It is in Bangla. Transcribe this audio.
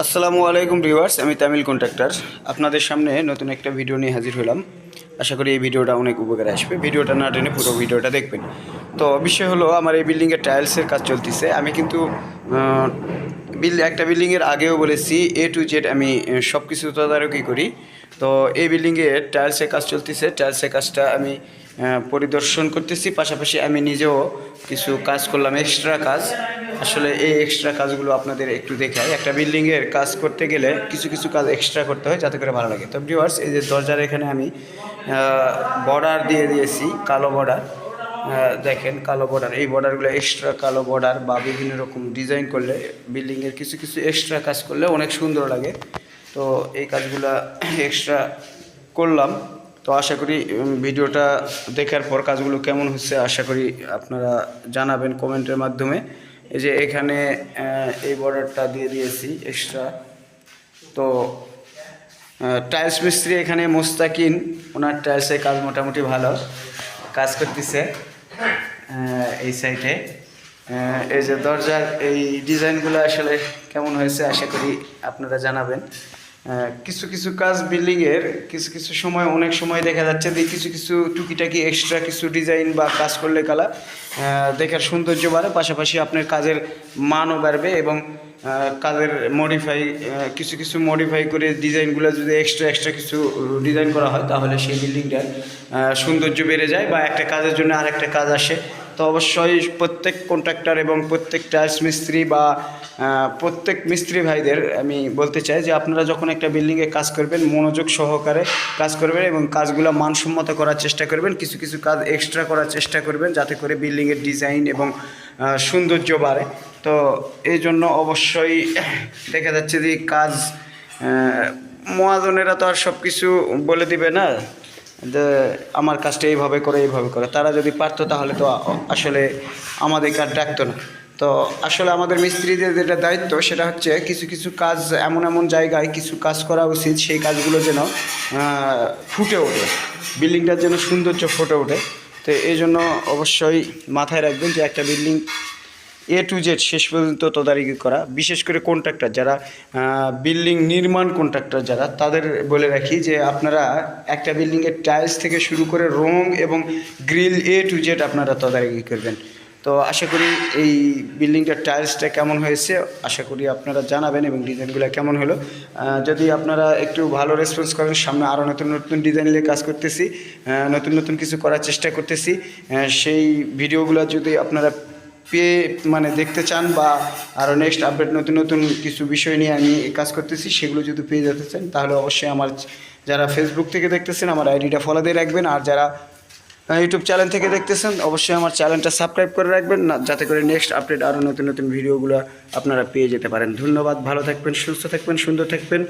আসসালামু আলাইকুম ভিউয়ার্স, আমি তামিল কন্ট্রাক্টর। আপনাদের সামনে নতুন একটা ভিডিও নিয়ে হাজির হলাম। আশা করি এই ভিডিওটা অনেক উপকারে আসবে। ভিডিওটা না টেনে পুরো ভিডিওটা দেখবেন। তো বিষয় হলো, আমার এই বিল্ডিংয়ের টাইলসের কাজ চলতেছে। আমি কিন্তু বিল, একটা বিল্ডিংয়ের আগেও বলেছি এ টু জেড আমি সব কিছু তদারকি করি। তো এই বিল্ডিংয়ের টাইলসের কাজ চলতেছে। টাইলসের কাজটা আমি পরিদর্শন করতেছি। পাশাপাশি আমি নিজেও কিছু কাজ করলাম এক্সট্রা কাজ। আসলে এই এক্সট্রা কাজগুলো আপনাদের একটু দেখাই একটা বিল্ডিংয়ের কাজ করতে গেলে কিছু কিছু কাজ এক্সট্রা করতে হয় যাতে করে ভালো লাগে। তো ভিউয়ার্স এই যে দরজার এখানে আমি বর্ডার দিয়ে দিয়েছি, কালো বর্ডার দেখেন কালো বর্ডার এই বর্ডারগুলো এক্সট্রা কালো বর্ডার বা বিভিন্ন রকম ডিজাইন করলে বিল্ডিংয়ের কিছু কিছু এক্সট্রা কাজ করলে অনেক সুন্দর লাগে। তো এই কাজগুলো এক্সট্রা করলাম। তো আশা করি ভিডিওটা দেখার পর কাজগুলো কেমন হচ্ছে আশা করি আপনারা জানাবেন কমেন্টের মাধ্যমে। এই যে এখানে এই বর্ডারটা দিয়ে দিয়েছি এক্সট্রা তো টাইলস মিস্ত্রি এখানে মোস্তাকিন। ওনার টাইলসের কাজ মোটামুটি ভালো। কাজ করতেছে এই সাইডে এই যে দরজার এই ডিজাইনগুলো আসলে কেমন হয়েছে আশা করি আপনারা জানাবেন। কিছু কিছু কাজ বিল্ডিংয়ের কিছু কিছু সময়, অনেক সময় দেখা যাচ্ছে যে কিছু কিছু টুকিটাকি এক্সট্রা কিছু ডিজাইন বা কাজ করলে কালা দেখার সৌন্দর্য বাড়ে, পাশাপাশি আপনার কাজের মানও বাড়বে এবং কাজের মডিফাই কিছু কিছু মডিফাই করে ডিজাইনগুলো যদি এক্সট্রা এক্সট্রা কিছু ডিজাইন করা হয়, তাহলে সেই বিল্ডিংটার সৌন্দর্য বেড়ে যায় বা একটা কাজের জন্য আরেকটা কাজ আসে। তো অবশ্যই প্রত্যেক কন্ট্রাক্টর এবং প্রত্যেক টাইলস মিস্ত্রি বা প্রত্যেক মিস্ত্রি ভাইদের আমি বলতে চাই যে আপনারা যখন একটা বিল্ডিংয়ে কাজ করবেন, মনোযোগ সহকারে কাজ করবেন এবং কাজগুলো মানসম্মত করার চেষ্টা করবেন, কিছু কিছু কাজ এক্সট্রা করার চেষ্টা করবেন যাতে করে বিল্ডিংয়ের ডিজাইন এবং সৌন্দর্য বাড়ে। তো এই জন্য অবশ্যই দেখা যাচ্ছে যে কাজ মহাজনেরা তো আর সব কিছু বলে দিবে না। যে আমার কাজটা এইভাবে করে এইভাবে করে। তারা যদি পারতো তাহলে তো আসলে আমাদেরকে আর ডাকতো না। তো আসলে আমাদের মিস্ত্রিদের যেটা দায়িত্ব সেটা হচ্ছে কিছু কিছু কাজ এমন এমন জায়গায় কিছু কাজ করা উচিত, সেই কাজগুলো যেন ফুটে ওঠে। বিল্ডিংটার যেন সৌন্দর্য ফুটে ওঠে। তো এই জন্য অবশ্যই মাথায় রাখবেন যে একটা বিল্ডিং এ টু জেড শেষ পর্যন্ত তদারকি করা। বিশেষ করে কন্ট্রাক্টর যারা বিল্ডিং নির্মাণ কন্ট্রাক্টর যারা, তাদের বলে রাখি যে আপনারা একটা বিল্ডিংয়ের টাইলস থেকে শুরু করে রং এবং গ্রিল এ টু জেড আপনারা তদারকি করবেন। তো আশা করি এই বিল্ডিংটার টাইলসটা কেমন হয়েছে, আশা করি আপনারা জানাবেন এবং ডিজাইনগুলো কেমন হলো। যদি আপনারা একটু ভালো রেসপন্স করেন, সামনে আরও নতুন নতুন ডিজাইন নিয়ে কাজ করতেছি নতুন নতুন কিছু করার চেষ্টা করতেছি সেই ভিডিওগুলো যদি আপনারা পেয়ে মানে দেখতে চান বা আরও নেক্সট আপডেট নতুন নতুন কিছু বিষয় নিয়ে আমি কাজ করতেছি, সেগুলো যদি পেয়ে যেতে চান, তাহলে অবশ্যই আমার যারা ফেসবুক থেকে দেখতেছেন, আমার আইডিটা ফলো দিয়ে রাখবেন। আর যারা ইউটিউব চ্যানেল থেকে দেখতেছেন, অবশ্যই আমার চ্যানেলটা সাবস্ক্রাইব করে রাখবেন, না, যাতে করে নেক্সট আপডেট আরও নতুন নতুন ভিডিওগুলো আপনারা পেয়ে যেতে পারেন। ধন্যবাদ, ভালো থাকবেন, সুস্থ থাকবেন, সুন্দর থাকবেন।